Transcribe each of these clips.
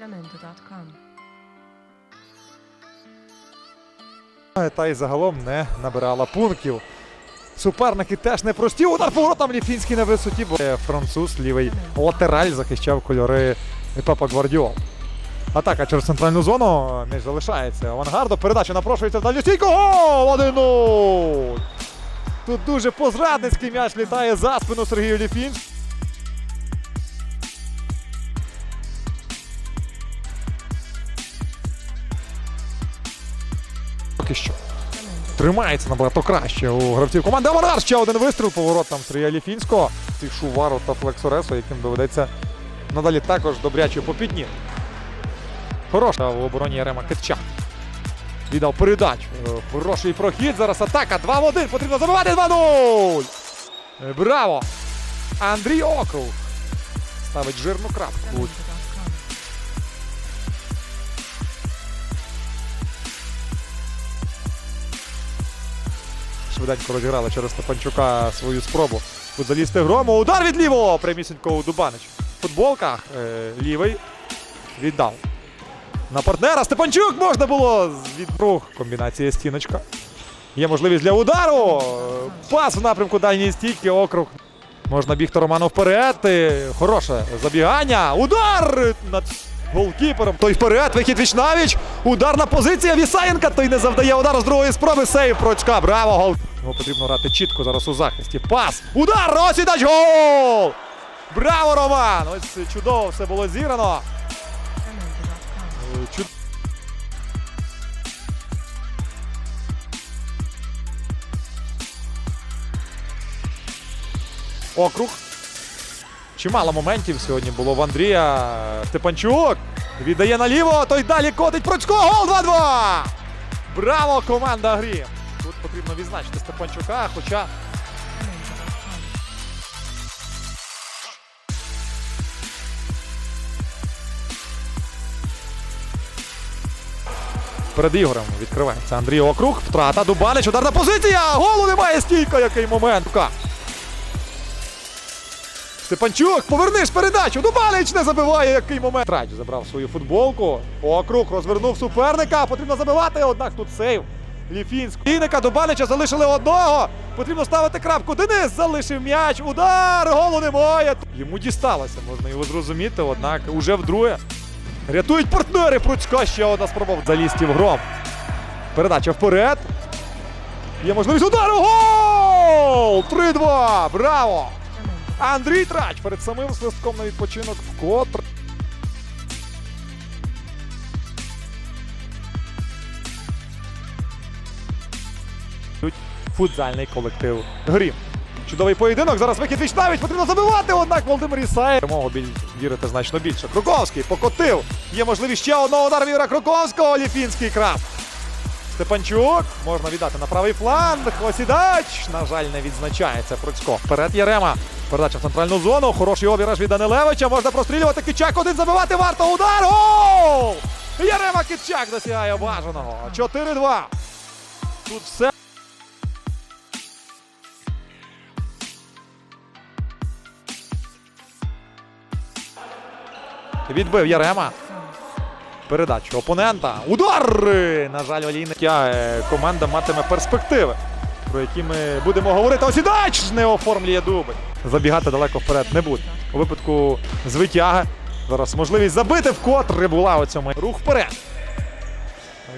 Jamendo.com. Та й загалом не набирала пунктів. Суперники теж непрості. Удар поворотом Ліфінський на висоті, бо француз лівий латераль захищав кольори Пепа Гвардіол. Атака через центральну зону. Між залишається. Авангарду. Передача напрошується в дальню. Гол! 1-0! Тут дуже позрадницький м'яч літає за спину Сергію Ліфінськ. Поки що. Тримається набагато краще у гравців команди. Авангард ще один вистріл поворот там Сергія Ліфінського. Цих Шувару та Флексоресу, яким доведеться надалі також добряче попідні. Хороша в обороні Ярема Китчак. Віддав передачу. Хороший прохід. Зараз атака. 2 в 1. Потрібно забивати 2-0. Е, Браво! Андрій Округ. Ставить жирну крапку. Швиденько розіграли через Степанчука свою спробу. Залізти грому. Удар від лівого! Прямісінько у Дубанич. В футболках е, лівий віддав. На партнера Степанчук можна було з- від. Комбінація стіночка. Є можливість для удару. Пас в напрямку дальньої стійки. Округ. Можна бігти Роману вперед. Е, Хороше забігання. Удар голкіпером. Той вперед. Вихід Вічнавіч. Ударна позиція Вісаєнка. Той не завдає удару з другої спроби. Сейв Процька. Браво, гол. Його потрібно грати чітко зараз у захисті. Пас. Удар. Осідач. Гол! Браво, Роман! Ось чудово все було зіграно. Чуд... Округ. Чимало моментів сьогодні було в Андрія. Степанчук віддає наліво, той далі котить Процько. Гол 2-2! Браво, команда Грім! Тут потрібно відзначити Степанчука, хоча перед Ігорем відкривається Андрій Округ. Втрата Дубанич, ударна позиція! Голу немає стійка, який момент. Степанчук, поверниш передачу. Дубанич не забиває, який момент. Трач забрав свою футболку. Округ розвернув суперника. Потрібно забивати, однак тут сейв. Ліфінськ. Ліника Дубанича залишили одного. Потрібно ставити крапку. Денис залишив м'яч. Удар! Голу немає. Йому дісталося, можна його зрозуміти, однак уже вдруге. Рятують партнери Пруцька. Ще одна спроба залізти в гром. Передача вперед. Є можливість удару. Гол! 3-2! Браво! Андрій Трач перед самим свистком на відпочинок вкотре. Футзальний колектив Грім. Чудовий поєдинок. Зараз вихід віч навіть потрібно забивати. Однак Володимир Ісаєв. Перемогу вірити значно більше. Круковський покотив. Є можливість ще одного удару Віра Круковського. Ліфінський крап. Степанчук можна віддати на правий фланг. Осідач. На жаль, не відзначається Процько. Вперед Єрема. Передача в центральну зону. Хороший обіграш від Данилевича. Можна прострілювати Кичак. Один забивати варто. Удар. Гол! Єрема Кичак досягає бажаного. 4-2. Тут все. Відбив Ярема. Передачу опонента. Удар! На жаль, Олійник. Е, Команда матиме перспективи, про які ми будемо говорити. Осідач не оформлює дубль. Забігати далеко вперед не буде. У випадку з витяги. Зараз можливість забити вкотре була у цьому. Рух вперед.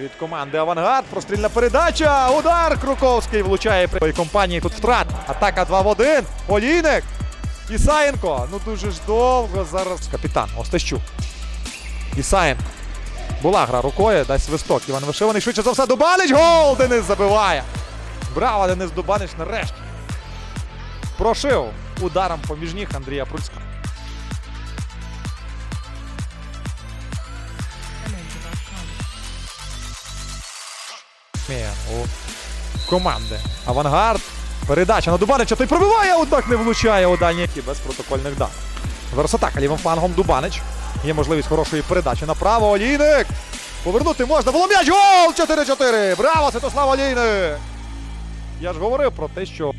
Від команди Авангард. Прострільна передача. Удар Круковський влучає при компанії. Тут втрат. Атака 2 в 1. Олійник. Ісаєнко. Ну дуже ж довго зараз. Капітан Остащук. Ісаєнко. Була гра рукою, дасть свисток. Іван Вишиваний швидше за все. Дубанич. Гол! Денис забиває. Браво, Денис Дубанич нарешті. Прошив ударом поміж ніг Андрія Пруцька. У команди. Авангард. Передача на Дубанича. Той пробиває, однак не влучає у дальній без протокольних даних. Зараз атака лівим флангом Дубанич. Є можливість хорошої передачі направо. Олійник. Повернути можна. Було м'яч. Гол! 4-4. Браво, Святослав Олійник. Я ж говорив про те, що.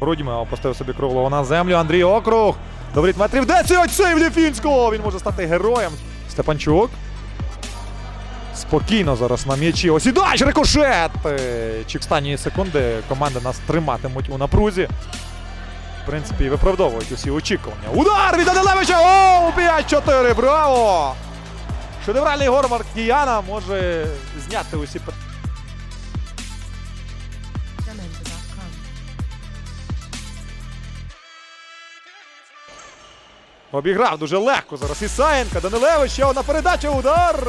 Грудьми опустив собі круглого на землю. Андрій Округ. До воріт метрів 10. Сейв Ліфінського. Він може стати героєм. Степанчук. Спокійно зараз на м'ячі. Осідач, рикошет! Е, Чи останні секунди команди нас триматимуть у напрузі. Принципі, виправдовують усі очікування. Удар від Данилевича! О, 5-4! Браво! Шедевральний гормар Кияна може зняти усі питання. Обіграв дуже легко зараз Ісаєнка. Данилевич, ще одна передача, удар.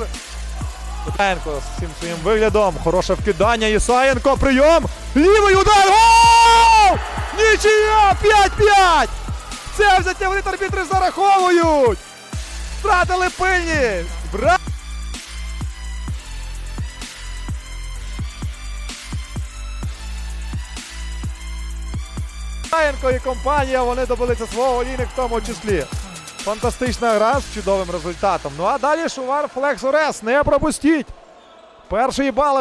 Ісаєнко з цим своїм виглядом. Хороше вкидання. Ісаєнко, прийом. Лівий удар. Гол! Нічия! 5-5! Це взяття воріт арбітри зараховують! Втратили пильність! Бра... І компанія, вони добилися свого лінік в тому числі. Фантастична гра з чудовим результатом. Ну а далі Шувар Флекс Орес. Не пропустіть. Перший бал